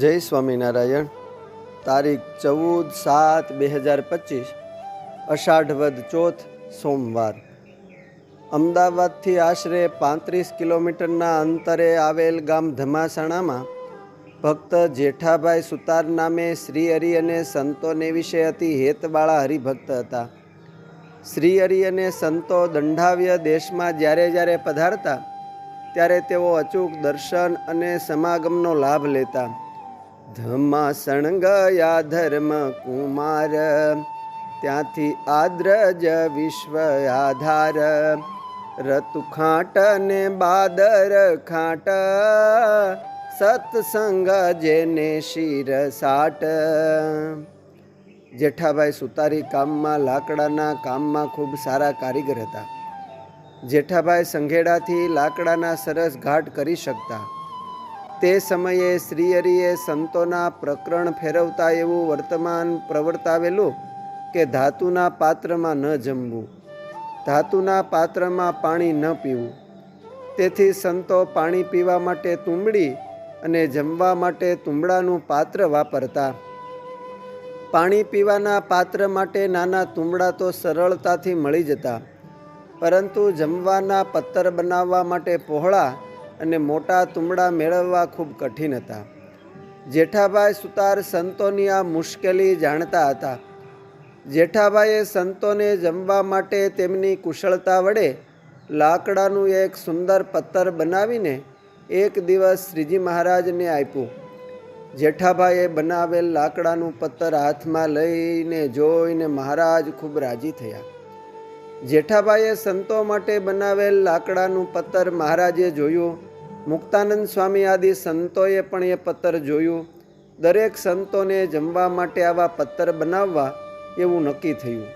જય સ્વામિનારાયણ. તારીખ ચૌદ સાત બે હજાર પચીસ, અષાઢ વદ ચોથ, સોમવાર. અમદાવાદથી આશરે પાંત્રીસ કિલોમીટરના અંતરે આવેલ ગામ ધમાસણામાં ભક્ત જેઠાભાઈ સુતાર નામે શ્રી હરિ અને સંતોને વિશે અતિ હેતવાળા હરિભક્ત હતા. શ્રી હરિ અને સંતો દંડાવ્ય દેશમાં જ્યારે જ્યારે પધારતા, ત્યારે તેઓ અચૂક દર્શન અને સમાગમનો લાભ લેતા. ધમાસણ ગયા ધર્મ કુમાર. ત્યાંથી આદ્રજ વિશ્વ આધાર. રતુ ખાટ ને બાદર ખાટ. સત્સંગ જેને શિર સાટ. જેઠાભાઈ સુતારી કામમાં, લાકડાના કામમાં ખૂબ સારા કારીગર હતા. જેઠાભાઈ સંઘેડાથી લાકડાના સરસ ઘાટ કરી શકતા. તે સમયે શ્રીહરિએ સંતોના પ્રકરણ ફેરવતા એવું વર્તમાન પ્રવર્તાવેલું કે ધાતુના પાત્રમાં ન જમવું, ધાતુના પાત્રમાં પાણી ન પીવું. તેથી સંતો પાણી પીવા માટે તુંબડી અને જમવા માટે તુંબડાનું પાત્ર વાપરતા. પાણી પીવાના પાત્ર માટે નાના તુંબડા તો સરળતાથી મળી જતા, પરંતુ જમવાના પથ્થર બનાવવા માટે પહોળા અને મોટા તુમડા મેળવવા ખૂબ કઠિન હતા. જેઠાભાઈ સુતાર સંતોની આ મુશ્કેલી જાણતા હતા. જેઠાભાઈએ સંતોને જમવા માટે તેમની કુશળતા વડે લાકડાનું એક સુંદર પત્તર બનાવીને એક દિવસ શ્રીજી મહારાજને આપ્યું. જેઠાભાઈએ બનાવેલ લાકડાનું પત્તર હાથમાં લઈને જોઈને મહારાજ ખૂબ રાજી થયા. જેઠાભાઈએ સંતો માટે બનાવેલ લાકડાનું પત્તર મહારાજે જોયું. મુક્તાનંદ સ્વામી આદિ સંતોએ પણ એ પત્તર જોયું. દરેક સંતોને જમવા માટે આવા પત્તર બનાવવા એવું નક્કી થયું.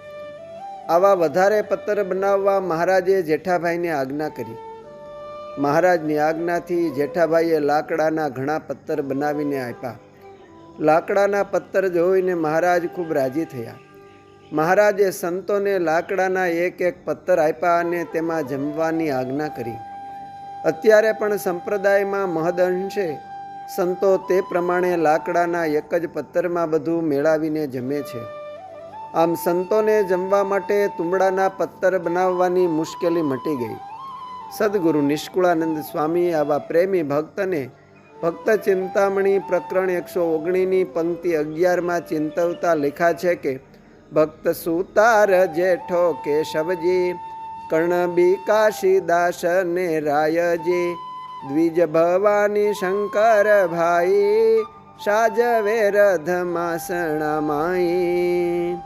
આવા વધારે પત્તર બનાવવા મહારાજે જેઠાભાઈને આજ્ઞા કરી. મહારાજની આજ્ઞાથી જેઠાભાઈએ લાકડાના ઘણા પત્તર બનાવીને આપ્યા. લાકડાના પત્તર જોઈને મહારાજ ખૂબ રાજી થયા. મહારાજે સંતોને લાકડાના એક એક પત્તર આપ્યા અને તેમાં જમવાની આજ્ઞા કરી. અત્યારે પણ સંપ્રદાયમાં મહદઅંશે સંતો તે પ્રમાણે લાકડાના એક જ પત્તરમાં બધું મેળાવીને જમે છે. આમ સંતોને જમવા માટે તુંબડાના પત્તર બનાવવાની મુશ્કેલી મટી ગઈ. સદગુરુ નિષ્કુળાનંદ સ્વામી આવા પ્રેમી ભક્તને ભક્ત ચિંતામણી પ્રકરણ એકસો ઓગણીની પંક્તિ અગિયારમાં ચિંતવતા લખ્યા છે કે, ભક્ત સુતાર જેઠો કેશવજી કર્ણબી કાશીદાસ ને રાયજી દ્વિજ ભવાની શંકર ભાઈ સાજવે રધમાસણા માઈ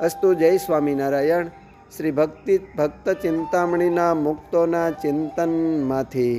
અસ્તુ જય સ્વામિનારાયણ શ્રી ભક્તિ ભક્ત ચિંતામણીના મુક્તોના ચિંતનમાંથી